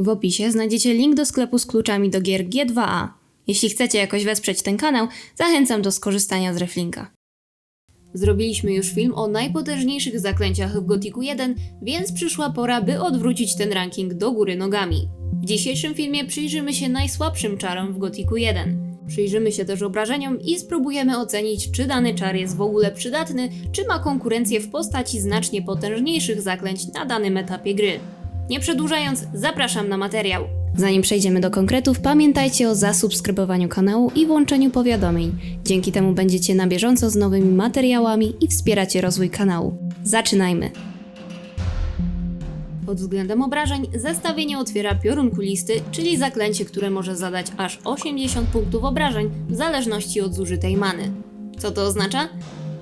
W opisie znajdziecie link do sklepu z kluczami do gier G2A. Jeśli chcecie jakoś wesprzeć ten kanał, zachęcam do skorzystania z reflinka. Zrobiliśmy już film o najpotężniejszych zaklęciach w Gotiku 1, więc przyszła pora, by odwrócić ten ranking do góry nogami. W dzisiejszym filmie przyjrzymy się najsłabszym czarom w Gotiku 1. Przyjrzymy się też obrażeniom i spróbujemy ocenić, czy dany czar jest w ogóle przydatny, czy ma konkurencję w postaci znacznie potężniejszych zaklęć na danym etapie gry. Nie przedłużając, zapraszam na materiał. Zanim przejdziemy do konkretów, pamiętajcie o zasubskrybowaniu kanału i włączeniu powiadomień. Dzięki temu będziecie na bieżąco z nowymi materiałami i wspieracie rozwój kanału. Zaczynajmy! Pod względem obrażeń zestawienie otwiera piorun kulisty, czyli zaklęcie, które może zadać aż 80 punktów obrażeń w zależności od zużytej many. Co to oznacza?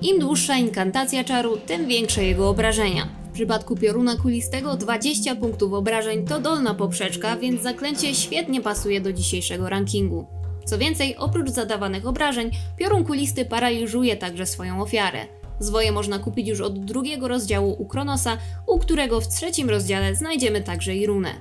Im dłuższa inkantacja czaru, tym większe jego obrażenia. Przypadku pioruna kulistego 20 punktów obrażeń to dolna poprzeczka, więc zaklęcie świetnie pasuje do dzisiejszego rankingu. Co więcej, oprócz zadawanych obrażeń, piorun kulisty paraliżuje także swoją ofiarę. Zwoje można kupić już od drugiego rozdziału u Kronosa, u którego w trzecim rozdziale znajdziemy także i runę.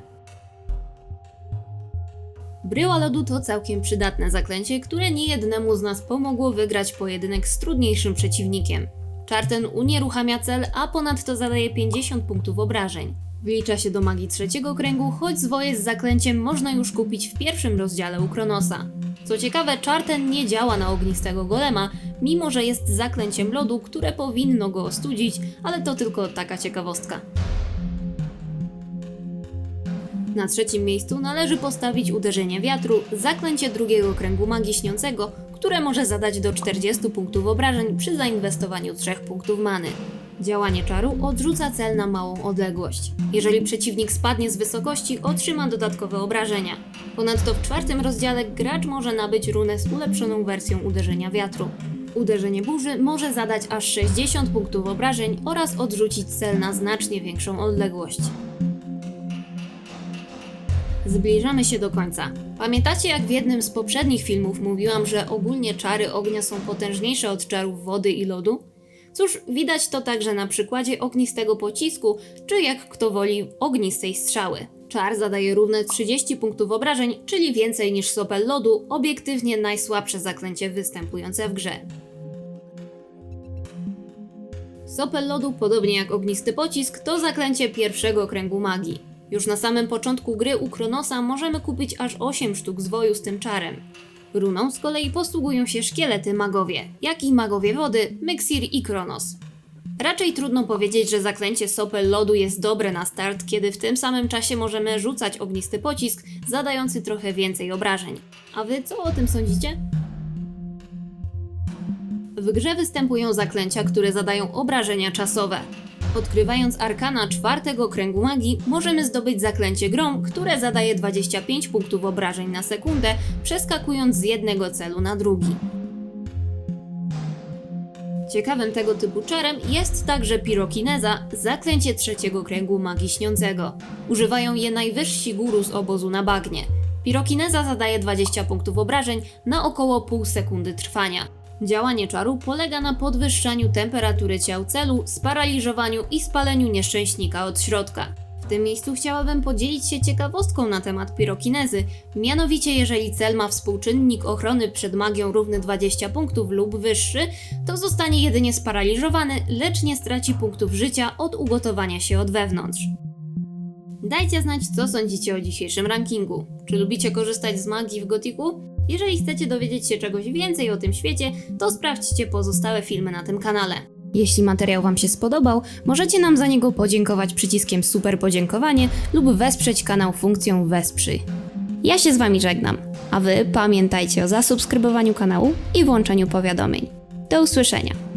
Bryła lodu to całkiem przydatne zaklęcie, które niejednemu z nas pomogło wygrać pojedynek z trudniejszym przeciwnikiem. Czar ten unieruchamia cel, a ponadto zadaje 50 punktów obrażeń. Wlicza się do magii trzeciego kręgu, choć zwoje z zaklęciem można już kupić w pierwszym rozdziale u Kronosa. Co ciekawe, czar ten nie działa na ognistego golema, mimo że jest zaklęciem lodu, które powinno go ostudzić, ale to tylko taka ciekawostka. Na trzecim miejscu należy postawić uderzenie wiatru, zaklęcie drugiego kręgu magii śniącego, które może zadać do 40 punktów obrażeń przy zainwestowaniu 3 punktów many. Działanie czaru odrzuca cel na małą odległość. Jeżeli przeciwnik spadnie z wysokości, otrzyma dodatkowe obrażenia. Ponadto w czwartym rozdziale gracz może nabyć runę z ulepszoną wersją uderzenia wiatru. Uderzenie burzy może zadać aż 60 punktów obrażeń oraz odrzucić cel na znacznie większą odległość. Zbliżamy się do końca. Pamiętacie, jak w jednym z poprzednich filmów mówiłam, że ogólnie czary ognia są potężniejsze od czarów wody i lodu? Cóż, widać to także na przykładzie ognistego pocisku, czy jak kto woli ognistej strzały. Czar zadaje równe 30 punktów obrażeń, czyli więcej niż sopel lodu, obiektywnie najsłabsze zaklęcie występujące w grze. Sopel lodu, podobnie jak ognisty pocisk, to zaklęcie pierwszego kręgu magii. Już na samym początku gry u Kronosa możemy kupić aż 8 sztuk zwoju z tym czarem. Runą z kolei posługują się szkielety magowie, jak i magowie wody, Myxir i Kronos. Raczej trudno powiedzieć, że zaklęcie Sopel lodu jest dobre na start, kiedy w tym samym czasie możemy rzucać ognisty pocisk, zadający trochę więcej obrażeń. A wy co o tym sądzicie? W grze występują zaklęcia, które zadają obrażenia czasowe. Odkrywając arkana czwartego kręgu magii, możemy zdobyć zaklęcie grom, które zadaje 25 punktów obrażeń na sekundę, przeskakując z jednego celu na drugi. Ciekawym tego typu czarem jest także pirokineza, zaklęcie trzeciego kręgu magii śniącego. Używają je najwyżsi guru z obozu na bagnie. Pirokineza zadaje 20 punktów obrażeń na około pół sekundy trwania. Działanie czaru polega na podwyższaniu temperatury ciał celu, sparaliżowaniu i spaleniu nieszczęśnika od środka. W tym miejscu chciałabym podzielić się ciekawostką na temat pirokinezy. Mianowicie, jeżeli cel ma współczynnik ochrony przed magią równy 20 punktów lub wyższy, to zostanie jedynie sparaliżowany, lecz nie straci punktów życia od ugotowania się od wewnątrz. Dajcie znać, co sądzicie o dzisiejszym rankingu. Czy lubicie korzystać z magii w Gotiku? Jeżeli chcecie dowiedzieć się czegoś więcej o tym świecie, to sprawdźcie pozostałe filmy na tym kanale. Jeśli materiał Wam się spodobał, możecie nam za niego podziękować przyciskiem super podziękowanie lub wesprzeć kanał funkcją wesprzyj. Ja się z Wami żegnam, a Wy pamiętajcie o zasubskrybowaniu kanału i włączeniu powiadomień. Do usłyszenia!